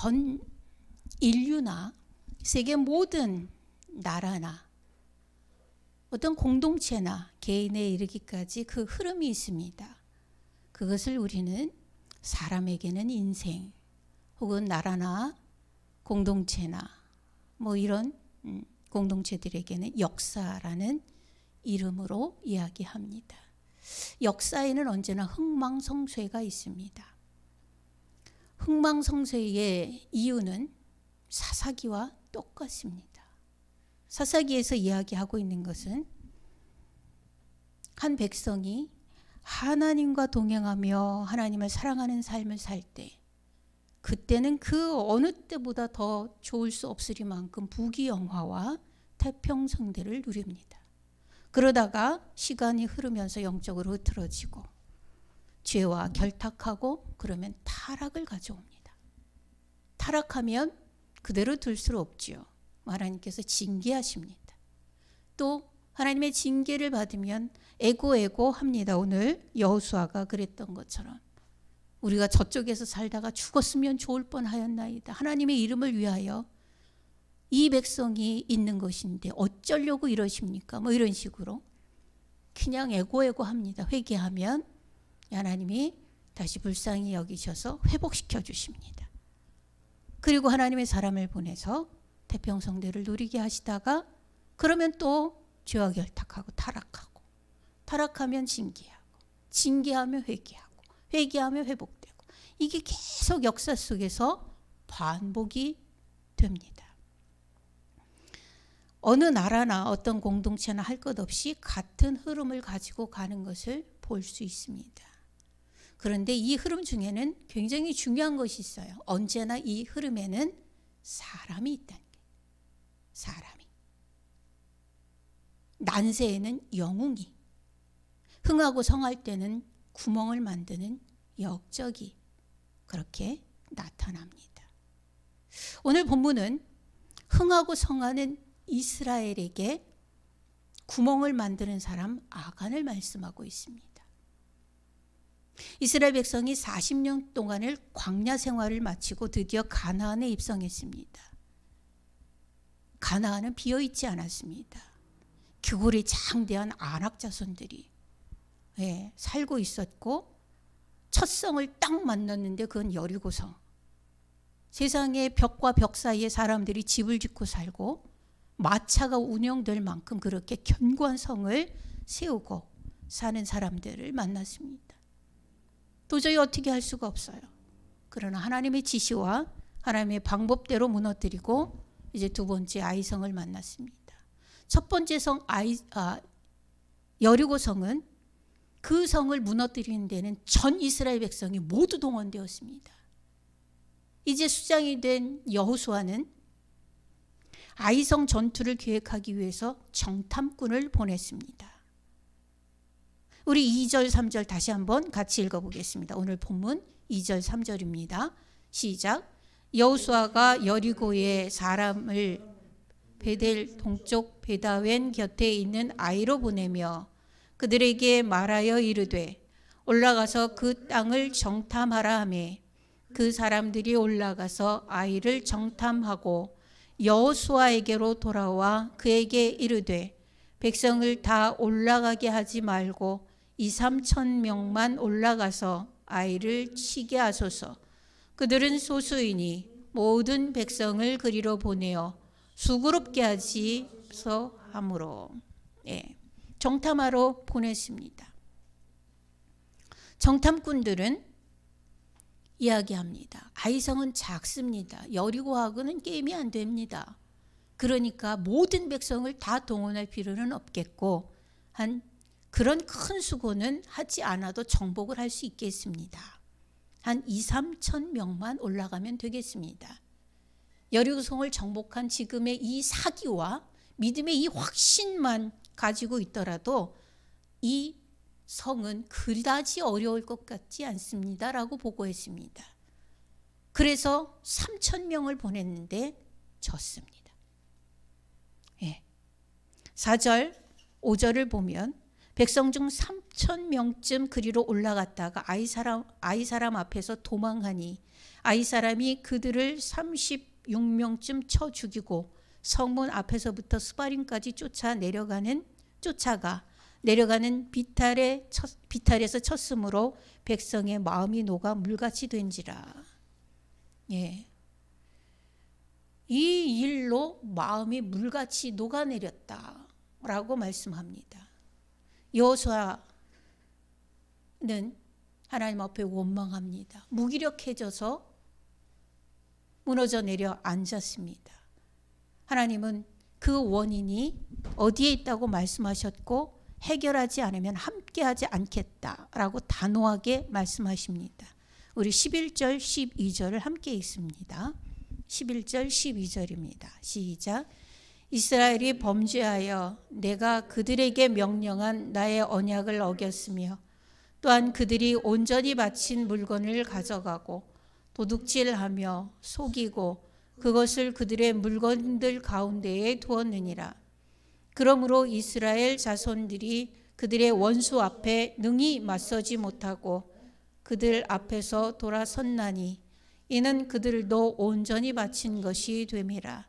전 인류나 세계 모든 나라나 어떤 공동체나 개인에 이르기까지 그 흐름이 있습니다. 그것을 우리는 사람에게는 인생 혹은 나라나 공동체나 뭐 이런 음, 공동체들에게는 역사라는 이름으로 이야기합니다. 역사에는 언제나 흥망성쇠가 있습니다. 흥망성쇠의 이유는 사사기와 똑같습니다. 사사기에서 이야기하고 있는 것은 한 백성이 하나님과 동행하며 하나님을 사랑하는 삶을 살 때, 그때는 그 어느 때보다 더 좋을 수 없으리만큼 부귀영화와 태평성대를 누립니다. 그러다가 시간이 흐르면서 영적으로 흐트러지고 죄와 결탁하고 그러면 타락을 가져옵니다. 타락하면 그대로 둘 수 없지요. 하나님께서 징계하십니다. 또 하나님의 징계를 받으면 에고에고 합니다. 오늘 여호수아가 그랬던 것처럼 우리가 저쪽에서 살다가 죽었으면 좋을 뻔하였나이다. 하나님의 이름을 위하여 이 백성이 있는 것인데 어쩌려고 이러십니까? 뭐 이런 식으로 그냥 에고에고 합니다. 회개하면 하나님이 다시 불쌍히 여기셔서 회복시켜 주십니다. 그리고 하나님의 사람을 보내서 태평성대를 누리게 하시다가 그러면 또 죄와 결탁하고 타락하고 타락하면 징계하고 징계하면 회개하고 회개하면 회복되고 이게 계속 역사 속에서 반복이 됩니다. 어느 나라나 어떤 공동체나 할 것 없이 같은 흐름을 가지고 가는 것을 볼 수 있습니다. 그런데 이 흐름 중에는 굉장히 중요한 것이 있어요. 언제나 이 흐름에는 사람이 있다는 게. 사람이. 난세에는 영웅이. 흥하고 성할 때는 구멍을 만드는 역적이 그렇게 나타납니다. 오늘 본문은 흥하고 성하는 이스라엘에게 구멍을 만드는 사람 아간을 말씀하고 있습니다. 이스라엘 백성이 40년 동안을 광야 생활을 마치고 드디어 가나안에 입성했습니다. 가나안은 비어 있지 않았습니다. 규골이 장대한 안악 자손들이 예, 살고 있었고 첫 성을 딱 만났는데 그건 여리고성. 세상의 벽과 벽 사이에 사람들이 집을 짓고 살고 마차가 운영될 만큼 그렇게 견고한 성을 세우고 사는 사람들을 만났습니다. 도저히 어떻게 할 수가 없어요. 그러나 하나님의 지시와 하나님의 방법대로 무너뜨리고 이제 두 번째 아이성을 만났습니다. 첫 번째 성 아이 아, 여리고 성은 그 성을 무너뜨리는 데는 전 이스라엘 백성이 모두 동원되었습니다. 이제 수장이 된 여호수아는 아이성 전투를 계획하기 위해서 정탐꾼을 보냈습니다. 우리 2절, 3절 다시 한번 같이 읽어보겠습니다. 오늘 본문 2절, 3절입니다. 시작. 여호수아가 여리고에 사람을 베델 동쪽 베다웬 곁에 있는 아이로 보내며 그들에게 말하여 이르되 올라가서 그 땅을 정탐하라 하매 그 사람들이 올라가서 아이를 정탐하고 여호수아에게로 돌아와 그에게 이르되 백성을 다 올라가게 하지 말고 이 삼천 명만 올라가서 아이를 치게 하소서. 그들은 소수이니 모든 백성을 그리로 보내어 수그럽게 하지서 함으로 예, 정탐하러 보냈습니다. 정탐꾼들은 이야기합니다. 아이성은 작습니다. 여리고하고는 게임이 안 됩니다. 그러니까 모든 백성을 다 동원할 필요는 없겠고 한 그런 큰 수고는 하지 않아도 정복을 할 수 있겠습니다. 한 2, 3천 명만 올라가면 되겠습니다. 여리고성을 정복한 지금의 이 사기와 믿음의 이 확신만 가지고 있더라도 이 성은 그다지 어려울 것 같지 않습니다라고 보고했습니다. 그래서 3천 명을 보냈는데 졌습니다. 예. 4절, 5절을 보면 백성 중 3천 명쯤 그리로 올라갔다가 아이 사람 아이 사람 앞에서 도망하니 아이 사람이 그들을 36명쯤 쳐 죽이고 성문 앞에서부터 스바림까지 쫓아 내려가는 쫓아가 내려가는 비탈에 쳤, 비탈에서 쳤으므로 백성의 마음이 녹아 물같이 된지라. 예. 이 일로 마음이 물같이 녹아내렸다라고 말씀합니다. 여호수아는 하나님 앞에 원망합니다. 무기력해져서 무너져 내려 앉았습니다. 하나님은 그 원인이 어디에 있다고 말씀하셨고 해결하지 않으면 함께하지 않겠다라고 단호하게 말씀하십니다. 우리 11절 12절을 함께 읽습니다. 11절 12절입니다. 시작. 이스라엘이 범죄하여 내가 그들에게 명령한 나의 언약을 어겼으며 또한 그들이 온전히 바친 물건을 가져가고 도둑질하며 속이고 그것을 그들의 물건들 가운데에 두었느니라. 그러므로 이스라엘 자손들이 그들의 원수 앞에 능히 맞서지 못하고 그들 앞에서 돌아섰나니 이는 그들도 온전히 바친 것이 됨이라.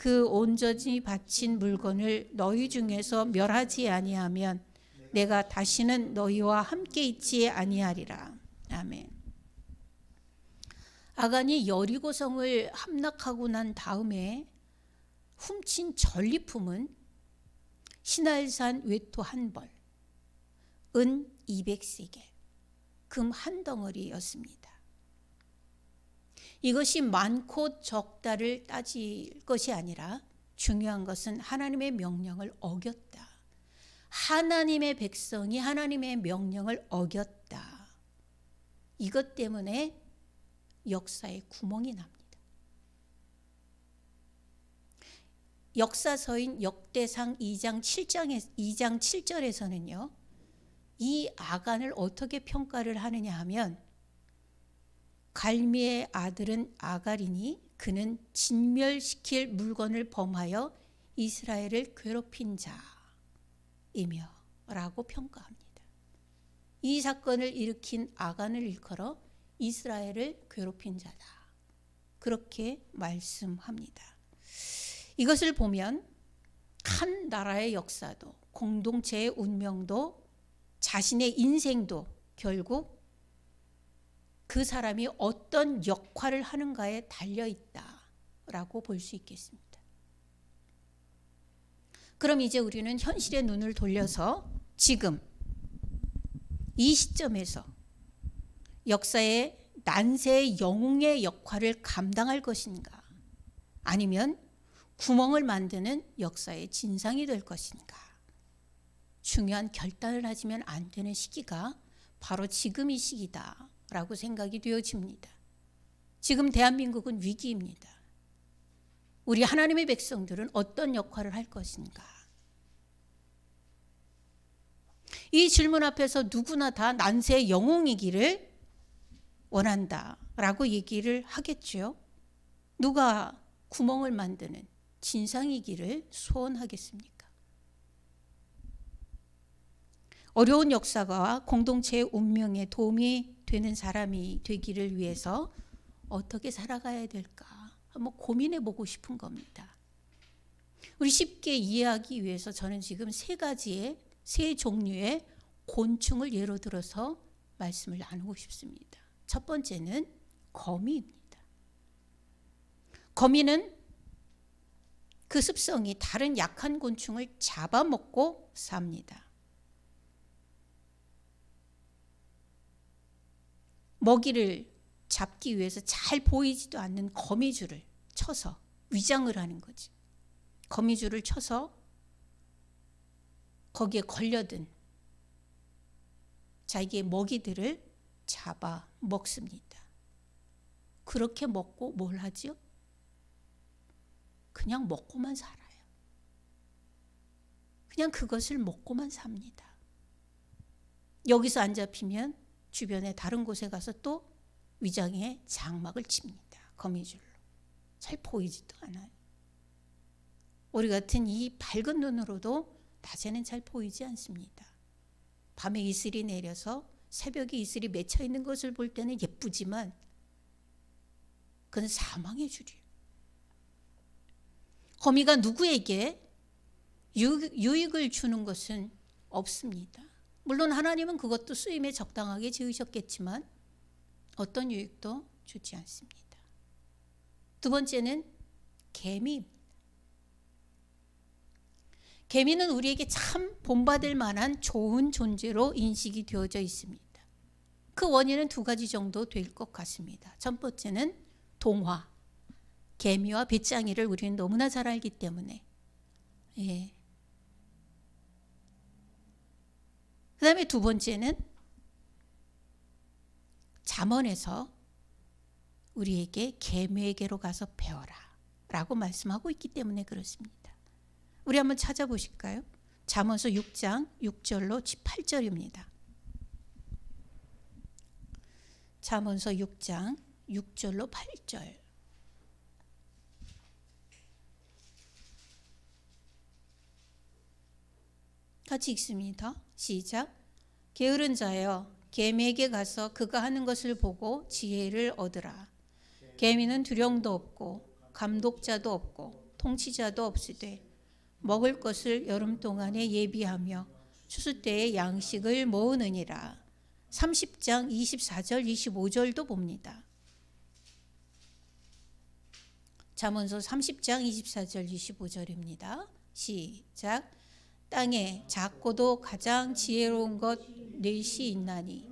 그 온전히 바친 물건을 너희 중에서 멸하지 아니하면 내가 다시는 너희와 함께 있지 아니하리라. 아멘. 아간이 여리고성을 함락하고 난 다음에 훔친 전리품은 신할산 외토 한 벌, 은 200세겔, 금 한 덩어리였습니다. 이것이 많고 적다를 따질 것이 아니라 중요한 것은 하나님의 명령을 어겼다. 하나님의 백성이 하나님의 명령을 어겼다. 이것 때문에 역사에 구멍이 납니다. 역사서인 역대상 2장 7장에 2장 7절에서는요. 이 아간을 어떻게 평가를 하느냐 하면 갈미의 아들은 아갈이니 그는 진멸시킬 물건을 범하여 이스라엘을 괴롭힌 자이며 라고 평가합니다. 이 사건을 일으킨 아간을 일컬어 이스라엘을 괴롭힌 자다. 그렇게 말씀합니다. 이것을 보면 한 나라의 역사도 공동체의 운명도 자신의 인생도 결국 그 사람이 어떤 역할을 하는가에 달려 있다라고 볼 수 있겠습니다. 그럼 이제 우리는 현실의 눈을 돌려서 지금 이 시점에서 역사의 난세의 영웅의 역할을 감당할 것인가? 아니면 구멍을 만드는 역사의 진상이 될 것인가? 중요한 결단을 하시면 안 되는 시기가 바로 지금 이 시기다 라고 생각이 되어집니다. 지금 대한민국은 위기입니다. 우리 하나님의 백성들은 어떤 역할을 할 것인가? 이 질문 앞에서 누구나 다 난세의 영웅이기를 원한다라고 얘기를 하겠죠. 누가 구멍을 만드는 진상이기를 소원하겠습니까? 어려운 역사가 공동체의 운명에 도움이 되는 사람이 되기를 위해서 어떻게 살아가야 될까 한번 고민해 보고 싶은 겁니다. 우리 쉽게 이해하기 위해서 저는 지금 세 가지의 세 종류의 곤충을 예로 들어서 말씀을 나누고 싶습니다. 첫 번째는 거미입니다. 거미는 그 습성이 다른 약한 곤충을 잡아먹고 삽니다. 먹이를 잡기 위해서 잘 보이지도 않는 거미줄을 쳐서 위장을 하는 거지. 거미줄을 쳐서 거기에 걸려든 자기의 먹이들을 잡아 먹습니다. 그렇게 먹고 뭘 하지요? 그냥 먹고만 살아요. 그냥 그것을 먹고만 삽니다. 여기서 안 잡히면 주변에 다른 곳에 가서 또 위장에 장막을 칩니다. 거미줄로. 잘 보이지도 않아요. 우리 같은 이 밝은 눈으로도 낮에는 잘 보이지 않습니다. 밤에 이슬이 내려서 새벽에 이슬이 맺혀 있는 것을 볼 때는 예쁘지만 그건 사망의 줄이에요. 거미가 누구에게 유익을 주는 것은 없습니다. 물론 하나님은 그것도 쓰임에 적당하게 지으셨겠지만 어떤 유익도 주지 않습니다. 두 번째는 개미입니다. 개미는 우리에게 참 본받을 만한 좋은 존재로 인식이 되어져 있습니다. 그 원인은 두 가지 정도 될 것 같습니다. 첫 번째는 동화. 개미와 배짱이를 우리는 너무나 잘 알기 때문에. 예. 그 다음에 두 번째는 잠언에서 우리에게 개미에게로 가서 배워라 라고 말씀하고 있기 때문에 그렇습니다. 우리 한번 찾아보실까요? 잠언서 6장 6절로 18절입니다. 잠언서 6장 6절로 8절. 같이 읽습니다. 시작. 게으른 자여 개미에게 가서 그가 하는 것을 보고 지혜를 얻으라. 개미는 두령도 없고 감독자도 없고 통치자도 없으되 먹을 것을 여름 동안에 예비하며 추수 때에 양식을 모으느니라. 30장 24절 25절도 봅니다. 잠언서 30장 24절 25절입니다. 시작. 땅에 작고도 가장 지혜로운 것 넷이 있나니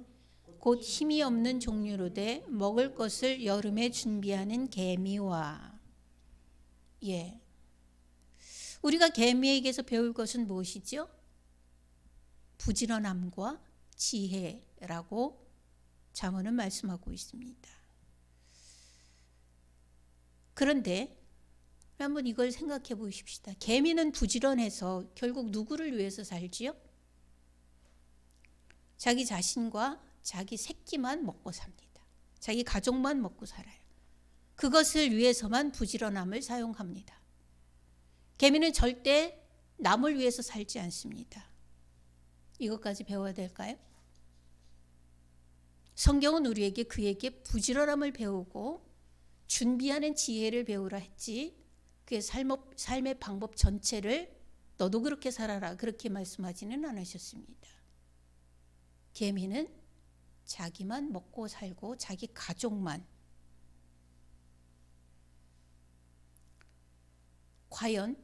곧 힘이 없는 종류로 돼 먹을 것을 여름에 준비하는 개미와 예. 우리가 개미에게서 배울 것은 무엇이죠? 부지런함과 지혜라고 잠언은 말씀하고 있습니다. 그런데 한번 이걸 생각해 보십시다. 개미는 부지런해서 결국 누구를 위해서 살지요? 자기 자신과 자기 새끼만 먹고 삽니다. 자기 가족만 먹고 살아요. 그것을 위해서만 부지런함을 사용합니다. 개미는 절대 남을 위해서 살지 않습니다. 이것까지 배워야 될까요? 성경은 우리에게 그에게 부지런함을 배우고 준비하는 지혜를 배우라 했지 그의 삶의 방법 전체를 너도 그렇게 살아라 그렇게 말씀하지는 않으셨습니다. 개미는 자기만 먹고 살고 자기 가족만 과연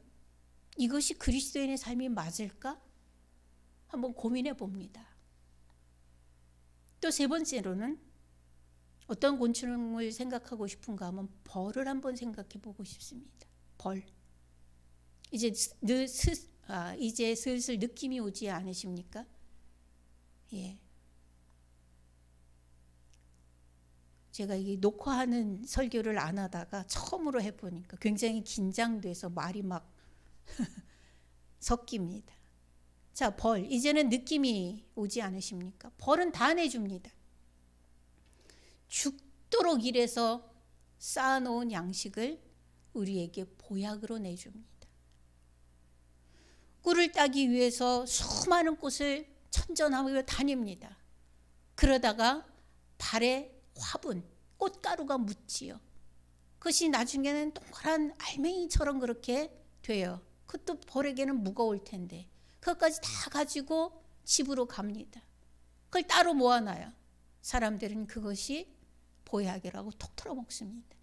이것이 그리스도인의 삶이 맞을까? 한번 고민해 봅니다. 또 세 번째로는 어떤 곤충을 생각하고 싶은가 하면 벌을 한번 생각해 보고 싶습니다. 벌. 이제 느, 스, 아, 이제 슬슬 느낌이 오지 않으십니까? 예. 제가 이 녹화하는 설교를 안 하다가 처음으로 해보니까 굉장히 긴장돼서 말이 막 섞입니다. 자, 벌. 이제는 느낌이 오지 않으십니까? 벌은 다 내줍니다. 죽도록 일해서 쌓아놓은 양식을 우리에게 보약으로 내줍니다. 꿀을 따기 위해서 수많은 꽃을 천전하며 다닙니다. 그러다가 발에 화분, 꽃가루가 묻지요. 그것이 나중에는 동그란 알맹이처럼 그렇게 돼요. 그것도 벌에게는 무거울 텐데 그것까지 다 가지고 집으로 갑니다. 그걸 따로 모아놔요. 사람들은 그것이 보약이라고 톡 털어 먹습니다.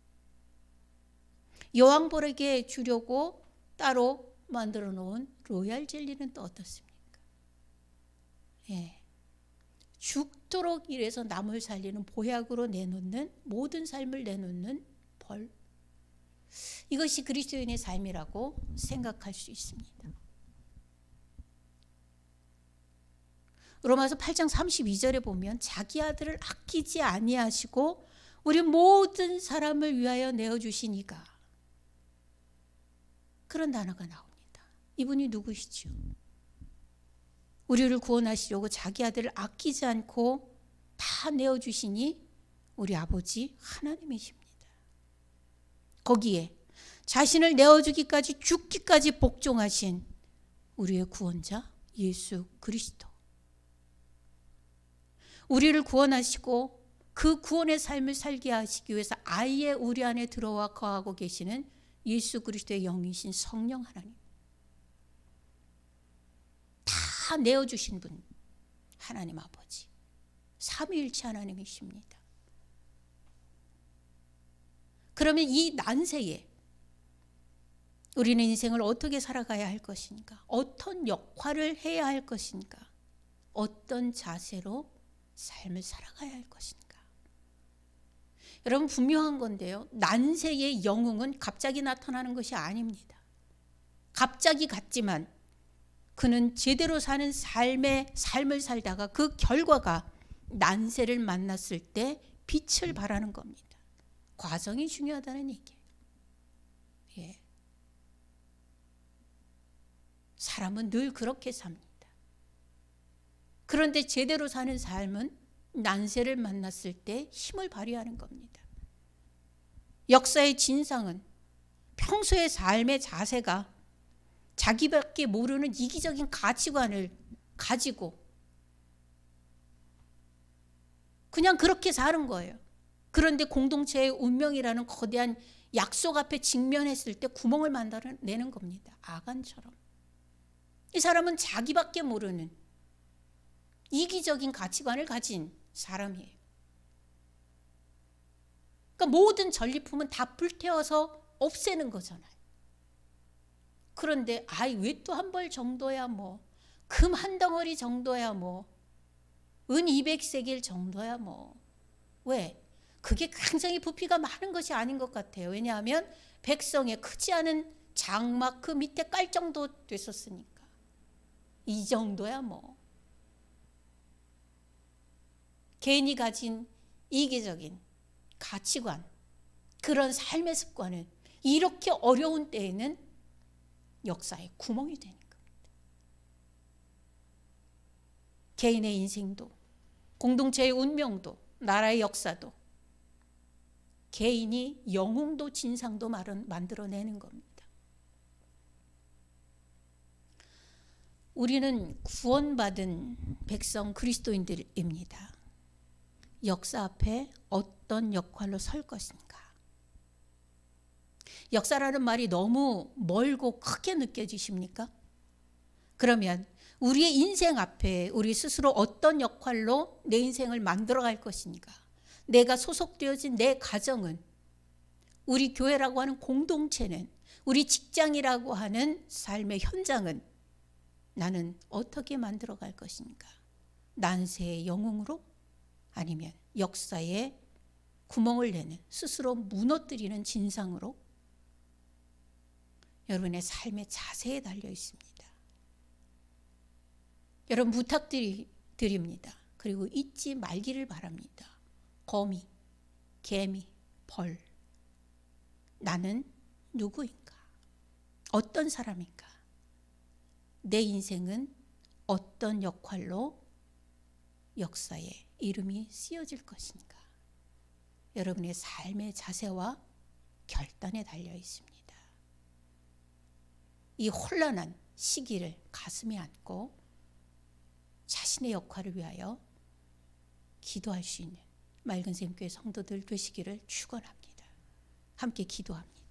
여왕벌에게 주려고 따로 만들어 놓은 로얄 젤리는 또 어떻습니까? 예. 죽도록 일해서 남을 살리는 보약으로 내놓는 모든 삶을 내놓는 벌. 이것이 그리스도인의 삶이라고 생각할 수 있습니다. 로마서 8장 32절에 보면 자기 아들을 아끼지 아니하시고 우리 모든 사람을 위하여 내어 주신 이가 그런 단어가 나옵니다. 이분이 누구시죠? 우리를 구원하시려고 자기 아들을 아끼지 않고 다 내어 주시니 우리 아버지 하나님이십니다. 거기에 자신을 내어주기까지 죽기까지 복종하신 우리의 구원자 예수 그리스도. 우리를 구원하시고 그 구원의 삶을 살게 하시기 위해서 아예 우리 안에 들어와 거하고 계시는 예수 그리스도의 영이신 성령 하나님. 다 내어주신 분 하나님 아버지. 삼위일체 하나님이십니다. 그러면 이 난세에 우리는 인생을 어떻게 살아가야 할 것인가? 어떤 역할을 해야 할 것인가? 어떤 자세로 삶을 살아가야 할 것인가? 여러분 분명한 건데요. 난세의 영웅은 갑자기 나타나는 것이 아닙니다. 갑자기 같지만 그는 제대로 사는 삶의 삶을 살다가 그 결과가 난세를 만났을 때 빛을 발하는 겁니다. 과정이 중요하다는 얘기예요. 예. 사람은 늘 그렇게 삽니다. 그런데 제대로 사는 삶은 난세를 만났을 때 힘을 발휘하는 겁니다. 역사의 진상은 평소의 삶의 자세가 자기밖에 모르는 이기적인 가치관을 가지고 그냥 그렇게 사는 거예요. 그런데 공동체의 운명이라는 거대한 약속 앞에 직면했을 때 구멍을 만들어내는 겁니다. 아간처럼. 이 사람은 자기밖에 모르는 이기적인 가치관을 가진 사람이에요. 그러니까 모든 전리품은 다 불태워서 없애는 거잖아요. 그런데 아이 왜 또 한 벌 정도야 뭐 금 한 덩어리 정도야 뭐 은 200세겔 정도야 뭐 왜? 그게 굉장히 부피가 많은 것이 아닌 것 같아요. 왜냐하면 백성의 크지 않은 장막 그 밑에 깔 정도 됐었으니까. 이 정도야 뭐. 개인이 가진 이기적인 가치관, 그런 삶의 습관은 이렇게 어려운 때에는 역사의 구멍이 되는 겁니다. 개인의 인생도, 공동체의 운명도, 나라의 역사도, 개인이 영웅도 진상도 만들어내는 겁니다. 우리는 구원받은 백성 그리스도인들입니다. 역사 앞에 어떤 역할로 설 것인가? 역사라는 말이 너무 멀고 크게 느껴지십니까? 그러면 우리의 인생 앞에 우리 스스로 어떤 역할로 내 인생을 만들어 갈 것인가? 내가 소속되어진 내 가정은 우리 교회라고 하는 공동체는 우리 직장이라고 하는 삶의 현장은 나는 어떻게 만들어 갈 것인가? 난세의 영웅으로 아니면 역사에 구멍을 내는 스스로 무너뜨리는 진상으로 여러분의 삶의 자세에 달려 있습니다. 여러분 부탁드립니다. 그리고 잊지 말기를 바랍니다. 거미, 개미, 벌. 나는 누구인가? 어떤 사람인가? 내 인생은 어떤 역할로 역사에 이름이 쓰여질 것인가? 여러분의 삶의 자세와 결단에 달려 있습니다. 이 혼란한 시기를 가슴에 안고 자신의 역할을 위하여 기도할 수 있는 맑은 샘교회 성도들 되시기를 축원합니다. 함께 기도합니다.